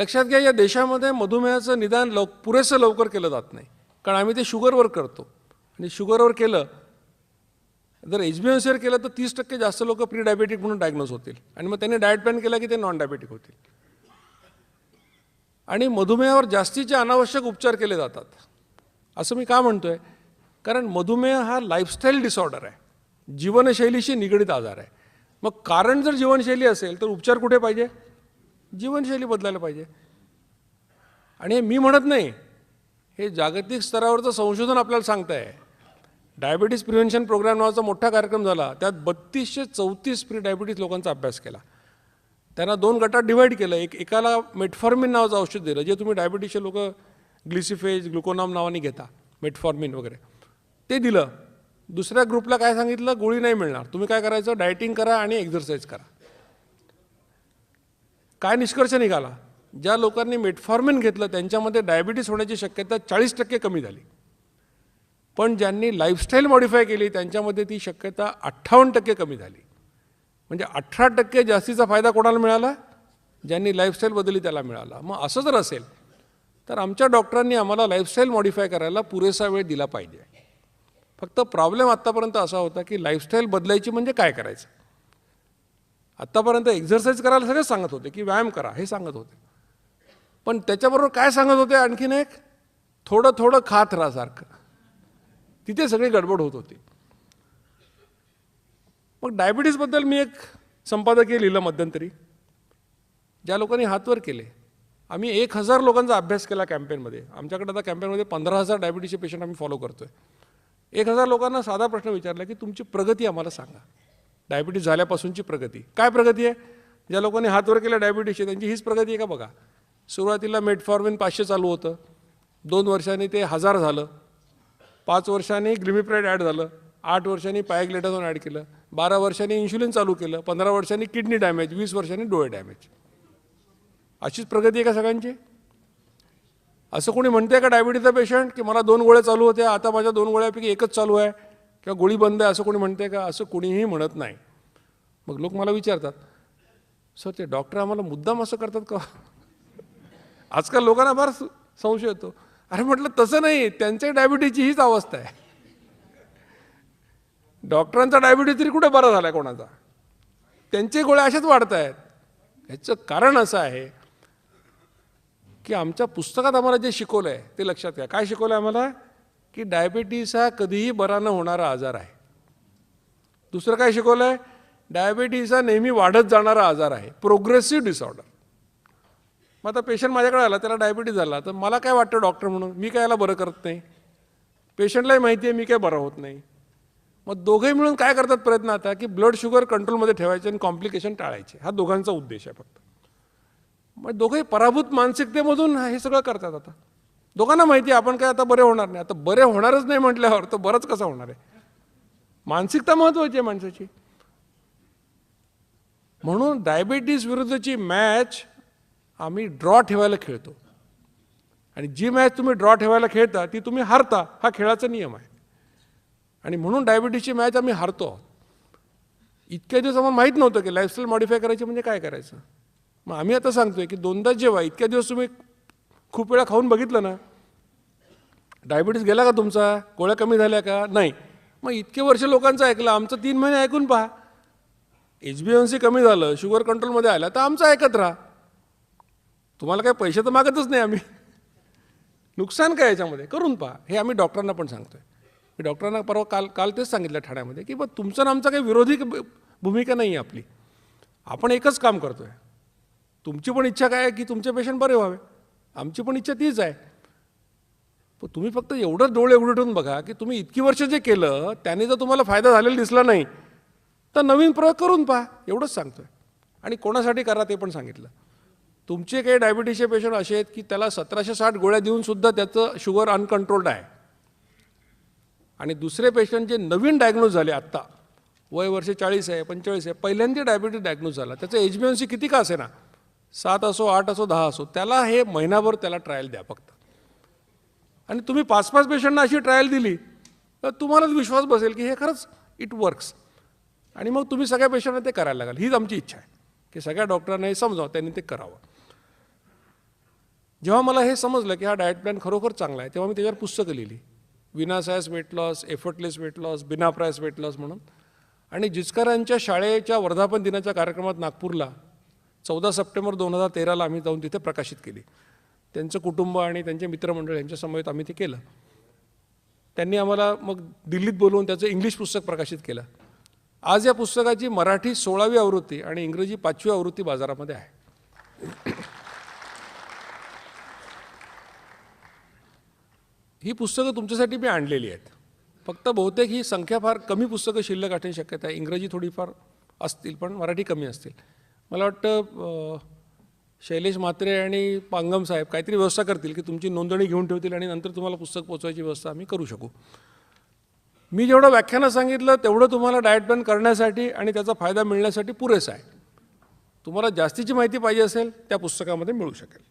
लक्षात घ्या या देशामध्ये मधुमेहाचं निदान लव पुरेसं लवकर केलं जात नाही. कारण आम्ही ते शुगरवर करतो. आणि शुगरवर केलं जर एच बी एन सीवर केलं तर तीस टक्के जास्त लोक प्री डायबेटिक म्हणून डायग्नोज होतील. आणि मग त्यांनी डाएट प्लॅन केला की ते नॉन डायबेटिक होतील. आणि मधुमेहावर जास्तीचे अनावश्यक उपचार केले जातात असं मी का म्हणतो आहे कारण मधुमेह हा लाईफस्टाईल डिसऑर्डर आहे. जीवनशैलीशी निगडीत आजार आहे. मग कारण जर जीवनशैली असेल तर उपचार कुठे पाहिजे? जीवनशैली बदलायला पाहिजे. आणि हे मी म्हणत नाही हे जागतिक स्तरावरचं संशोधन आपल्याला सांगत आहे डायबिटीज प्रिव्हेन्शन प्रोग्राम नावाचा मोठा कार्यक्रम झाला त्यात बत्तीसशे चौतीस प्री डायबिटीज लोकांचा अभ्यास केला. त्यांना दोन गटात डिवाईड केलं एक एकाला मेटफॉर्मिन नावाचं औषध दिलं जे तुम्ही डायबिटीजचे लोक ग्लिसिफेज ग्लुकोनाम नावाने घेता मेटफॉर्मिन वगैरे. ते दिलं. दुसऱ्या ग्रुपला काय सांगितलं? गोळी नाही मिळणार. तुम्ही काय करायचं? डायटिंग करा आणि एक्झरसाईज करा. काय निष्कर्ष निघाला? ज्या लोकांनी मेटफॉर्मिन घेतलं त्यांच्यामध्ये डायबिटीस होण्याची शक्यता चाळीस टक्के कमी झाली. पण ज्यांनी लाईफस्टाईल मॉडिफाय केली त्यांच्यामध्ये ती शक्यता अठ्ठावन्न टक्के कमी झाली. म्हणजे अठरा टक्के जास्तीचा फायदा कोणाला मिळाला? ज्यांनी लाईफस्टाईल बदलली त्याला मिळाला. मग असं जर असेल तर आमच्या डॉक्टरांनी आम्हाला लाईफस्टाईल मॉडिफाय करायला पुरेसा वेळ दिला पाहिजे. फक्त प्रॉब्लेम आत्तापर्यंत असा होता की लाईफस्टाईल बदलायची म्हणजे काय करायचं? आत्तापर्यंत एक्झरसाईज करायला सगळेच सांगत होते की व्यायाम करा हे सांगत होते. पण त्याच्याबरोबर काय सांगत होते आणखीन एक? थोडं थोडं खात राहा सारखं तिथे सगळी गडबड होत होती. मग डायबिटीजबद्दल मी एक संपादकीय लिहिलं मध्यंतरी. ज्या लोकांनी हातवर केले. आम्ही एक हजार लोकांचा अभ्यास केला कॅम्पेनमध्ये आमच्याकडे आता कॅम्पेनमध्ये पंधरा हजार डायबिटीजचे पेशंट आम्ही फॉलो करतोय. एक हजार लोकांना साधा प्रश्न विचारला की तुमची प्रगती आम्हाला सांगा. डायबिटीज झाल्यापासूनची प्रगती. काय प्रगती आहे? ज्या लोकांनी हातवर केला डायबिटीजची त्यांची हीच प्रगती आहे का बघा? सुरुवातीला मेटफॉर्मिन पाचशे चालू होतं. दोन वर्षांनी ते हजार झालं. पाच वर्षांनी ग्लिमिप्राईड ॲड झालं. आठ वर्षांनी पायग्लेटाझोन ॲड केलं. बारा वर्षांनी इन्शुलिन चालू केलं. पंधरा वर्षांनी किडनी डॅमेज. वीस वर्षांनी डोळे डॅमेज. अशीच प्रगती आहे का सगळ्यांची? असं कोणी म्हणते का डायबिटीजचा पेशंट की मला दोन गोळ्या चालू होत्या आता माझ्या दोन गोळ्यापैकी एकच चालू आहे? किंवा गोळी बंद आहे असं कोणी म्हणते का? असं कोणीही म्हणत नाही. मग लोक मला विचारतात सर ते डॉक्टर आम्हाला मुद्दाम असं करतात का? आजकाल लोकांना फार संशय येतो. अरे म्हटलं तसं नाही त्यांच्या डायबिटीजची हीच अवस्था आहे. डॉक्टरांचा डायबिटीज तरी कुठे बरा झाला कोणाचा? त्यांचे गोळ्या अशाच वाढत आहेत. ह्याचं कारण असं आहे की आमच्या पुस्तकात आम्हाला जे शिकवलं आहे ते लक्षात घ्या. काय शिकवलं आहे आम्हाला? की डायबिटीस हा कधीही बरा न होणारा आजार आहे. दुसरं काय शिकवलं आहे डायबिटीस हा नेहमी वाढत जाणारा आजार आहे. प्रोग्रेसिव्ह डिसऑर्डर मग आता पेशंट माझ्याकडे आला त्याला डायबिटीज झाला. तर मला काय वाटतं डॉक्टर म्हणून? मी काय याला बरं करत नाही? पेशंटलाही माहिती आहे मी काय बरं होत नाही. मग दोघेही मिळून काय करतात प्रयत्न आता? की ब्लड शुगर कंट्रोलमध्ये ठेवायचे आणि कॉम्प्लिकेशन टाळायचे. हा दोघांचा उद्देश आहे फक्त. मग दोघेही पराभूत मानसिकतेमधून हे सगळं करतात आता. दोघांना माहिती आहे आपण काय आता बरे होणार नाही. आता बरे होणारच नाही म्हटल्यावर तर बरंच कसं होणार आहे? मानसिकता महत्वाची आहे माणसाची. म्हणून डायबिटीज विरुद्धची मॅच आम्ही ड्रॉ ठेवायला खेळतो. आणि जी मॅच तुम्ही ड्रॉ ठेवायला खेळता ती तुम्ही हारता हा खेळाचा नियम आहे. आणि म्हणून डायबिटीजची मॅच आम्ही हारतो आहोत. इतक्या दिवस आम्हाला माहीत नव्हतं की लाईफस्टाईल मॉडिफाय करायची म्हणजे काय करायचं. मग आम्ही आता सांगतोय की दोनदा जेव्हा इतक्या दिवस तुम्ही खूप वेळा खाऊन बघितलं ना. डायबिटीज गेला का तुमचा? गोळ्या कमी झाल्या का? नाही. मग इतके वर्ष लोकांचं ऐकलं. आमचं तीन महिने ऐकून पहा. एच बी एन सी कमी झालं. शुगर कंट्रोलमध्ये आलं तर आमचं ऐकत राहा. तुम्हाला काय पैसे तर मागतच नाही आम्ही. नुकसान काय याच्यामध्ये? करून पहा. हे आम्ही डॉक्टरांना पण सांगतोय. मी डॉक्टरांना परवा काल काल तेच सांगितलं ठाण्यामध्ये की बघ तुमचं ना आमचा काही विरोधी भूमिका नाही आहे आपली. आपण एकच काम करतोय. तुमची पण इच्छा काय आहे की तुमचे पेशंट बरे व्हावे? आमची पण इच्छा तीच आहे. पण तुम्ही फक्त एवढंच डोळे उघडून ठेवून बघा की तुम्ही इतकी वर्ष जे केलं त्याने जर तुम्हाला फायदा झालेला दिसला नाही तर नवीन प्रयोग करून पहा. एवढंच सांगतोय. आणि कोणासाठी करा ते पण सांगितलं. तुमचे काही डायबिटीसचे पेशंट असे आहेत की त्याला सतराशे साठ गोळ्या देऊन सुद्धा त्याचं शुगर अनकंट्रोल्ड आहे. आणि दुसरे पेशंट जे नवीन डायग्नोज झाले आत्ता वय वर्ष चाळीस आहे पंचेचाळीस आहे पहिल्यांदा डायबिटीस डायग्नोज झाला. त्याचं एच बी एम सी किती का असे ना सात असो आठ असो दहा असो त्याला हे महिनाभर त्याला ट्रायल द्या फक्त. आणि तुम्ही पाच पाच पेशंटना अशी ट्रायल दिली तर तुम्हालाच विश्वास बसेल की हे खरंच इट वर्क्स आणि मग तुम्ही सगळ्या पेशंटना ते करायला लागाल. हीच आमची इच्छा आहे की सगळ्या डॉक्टरांना हे समजावं त्यांनी ते करावं. जेव्हा मला हे समजलं की हा डाएट प्लॅन खरोखर चांगला आहे तेव्हा मी त्याच्यावर पुस्तकं लिहिली. विनासायस weight loss effortless weight loss बिना प्रायस वेट लॉस म्हणून. आणि जिचकरांच्या शाळेच्या वर्धापन दिनाच्या कार्यक्रमात नागपूरला चौदा सप्टेंबर दोन हजार तेराला आम्ही जाऊन तिथे प्रकाशित केली. त्यांचं कुटुंब आणि त्यांचे मित्रमंडळ यांच्यासमवेत आम्ही ते केलं. त्यांनी आम्हाला मग दिल्लीत बोलवून त्याचं इंग्लिश पुस्तक प्रकाशित केलं. आज या पुस्तकाची मराठी सोळावी आवृत्ती आणि इंग्रजी पाचवी आवृत्ती बाजारामध्ये आहे. ही पुस्तकं तुमच्यासाठी मी आणलेली आहेत. फक्त बहुतेक ही संख्या फार कमी पुस्तकं शिल्लक असण्याची शक्यता आहे. इंग्रजी थोडीफार असतील पण मराठी कमी असतील. मला वाटतं शैलेश म्हात्रे आणि पांगम साहेब काहीतरी व्यवस्था करतील की तुमची नोंदणी घेऊन ठेवतील आणि नंतर तुम्हाला पुस्तक पोचवायची व्यवस्था आम्ही करू शकू. मी जेवढं व्याख्यानं सांगितलं तेवढं तुम्हाला डाएट प्लॅन करण्यासाठी आणि त्याचा फायदा मिळण्यासाठी पुरेसा आहे. तुम्हाला जास्तीची माहिती पाहिजे असेल त्या पुस्तकामध्ये मिळू शकेल.